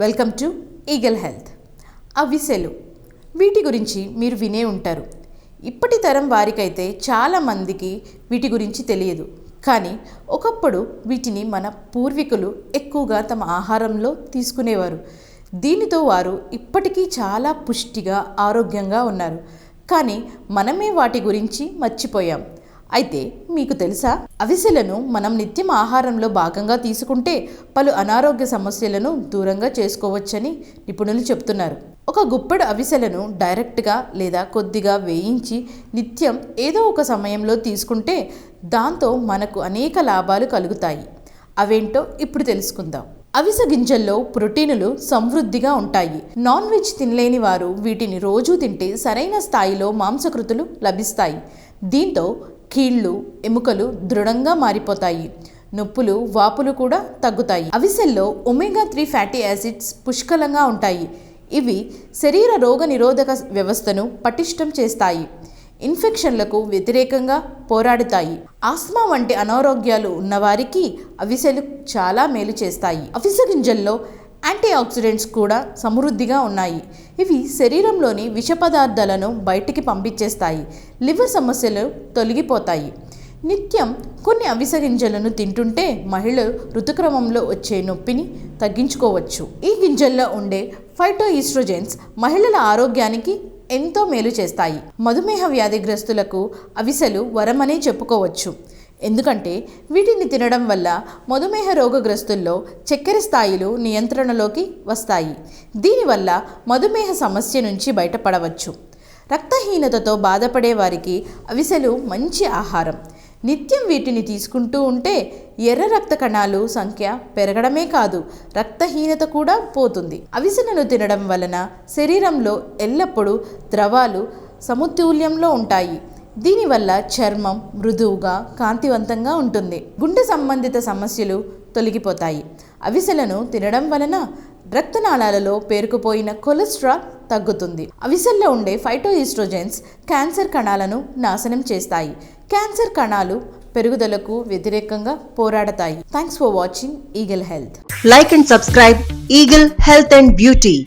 Welcome to eagle health. అవిసెలు. వీటి గురించి మీరు వినే ఉంటారు. ఇప్పటి తరం వారికైతే చాలా మందికి వీటి గురించి తెలియదు. కానీ ఒకప్పుడు వీటిని మన పూర్వీకులు ఎక్కువగా తమ ఆహారంలో తీసుకునేవారు. దీనితో వారు ఇప్పటికీ చాలా పుష్టిగా ఆరోగ్యంగా ఉన్నారు. కానీ మనమే వాటి గురించి మర్చిపోయాం. అయితే మీకు తెలుసా? అవిసెలను మనం నిత్యం ఆహారంలో భాగంగా తీసుకుంటే పలు అనారోగ్య సమస్యలను దూరంగా చేసుకోవచ్చని నిపుణులు చెప్తున్నారు. ఒక గుప్పెడు అవిసెలను డైరెక్ట్గా లేదా కొద్దిగా వేయించి నిత్యం ఏదో ఒక సమయంలో తీసుకుంటే దాంతో మనకు అనేక లాభాలు కలుగుతాయి. అవేంటో ఇప్పుడు తెలుసుకుందాం. అవిసె గింజల్లో ప్రోటీనులు సమృద్ధిగా ఉంటాయి. నాన్ వెజ్ తినలేని వారు వీటిని రోజూ తింటే సరైన స్థాయిలో మాంసకృతులు లభిస్తాయి. దీంతో కీళ్ళు ఎముకలు దృఢంగా మారిపోతాయి. నొప్పులు వాపులు కూడా తగ్గుతాయి. అవిసెల్లో ఒమేగా త్రీ ఫ్యాటీ యాసిడ్స్ పుష్కలంగా ఉంటాయి. ఇవి శరీర రోగ నిరోధక వ్యవస్థను పటిష్టం చేస్తాయి. ఇన్ఫెక్షన్లకు వ్యతిరేకంగా పోరాడుతాయి. ఆస్మా వంటి అనారోగ్యాలు ఉన్నవారికి అవిసెలు చాలా మేలు చేస్తాయి. అవిసె గింజల్లో యాంటీ ఆక్సిడెంట్స్ కూడా సమృద్ధిగా ఉన్నాయి. ఇవి శరీరంలోని విష పదార్థాలను బయటికి పంపించేస్తాయి. లివర్ సమస్యలు తొలగిపోతాయి. నిత్యం కొన్ని అవిస గింజలను తింటుంటే మహిళలు ఋతుక్రమంలో వచ్చే నొప్పిని తగ్గించుకోవచ్చు. ఈ గింజల్లో ఉండే ఫైటో ఈస్ట్రోజెన్స్ మహిళల ఆరోగ్యానికి ఎంతో మేలు చేస్తాయి. మధుమేహ వ్యాధిగ్రస్తులకు అవిసెలు వరమనే చెప్పుకోవచ్చు. ఎందుకంటే వీటిని తినడం వల్ల మధుమేహ రోగగ్రస్తుల్లో చక్కెర స్థాయిలు నియంత్రణలోకి వస్తాయి. దీనివల్ల మధుమేహ సమస్య నుంచి బయటపడవచ్చు. రక్తహీనతతో బాధపడే వారికి అవిసెలు మంచి ఆహారం. నిత్యం వీటిని తీసుకుంటూ ఉంటే ఎర్ర రక్త కణాలు సంఖ్య పెరగడమే కాదు రక్తహీనత కూడా పోతుంది. అవిసెలను తినడం వలన శరీరంలో ఎల్లప్పుడూ ద్రవాలు సమతుల్యంలో ఉంటాయి. దీనివల్ల చర్మం మృదువుగా కాంతివంతంగా ఉంటుంది. గుండె సంబంధిత సమస్యలు తొలగిపోతాయి. అవిసెలను తినడం వలన రక్తనాళాలలో పేరుకుపోయిన కొలెస్ట్రాల్ తగ్గుతుంది. అవిసెల్లో ఉండే ఫైటో ఈస్ట్రోజెన్స్ క్యాన్సర్ కణాలను నాశనం చేస్తాయి. క్యాన్సర్ కణాలు పెరుగుదలకు వ్యతిరేకంగా పోరాడతాయి. Thanks for watching eagle health. Like and subscribe eagle health and beauty.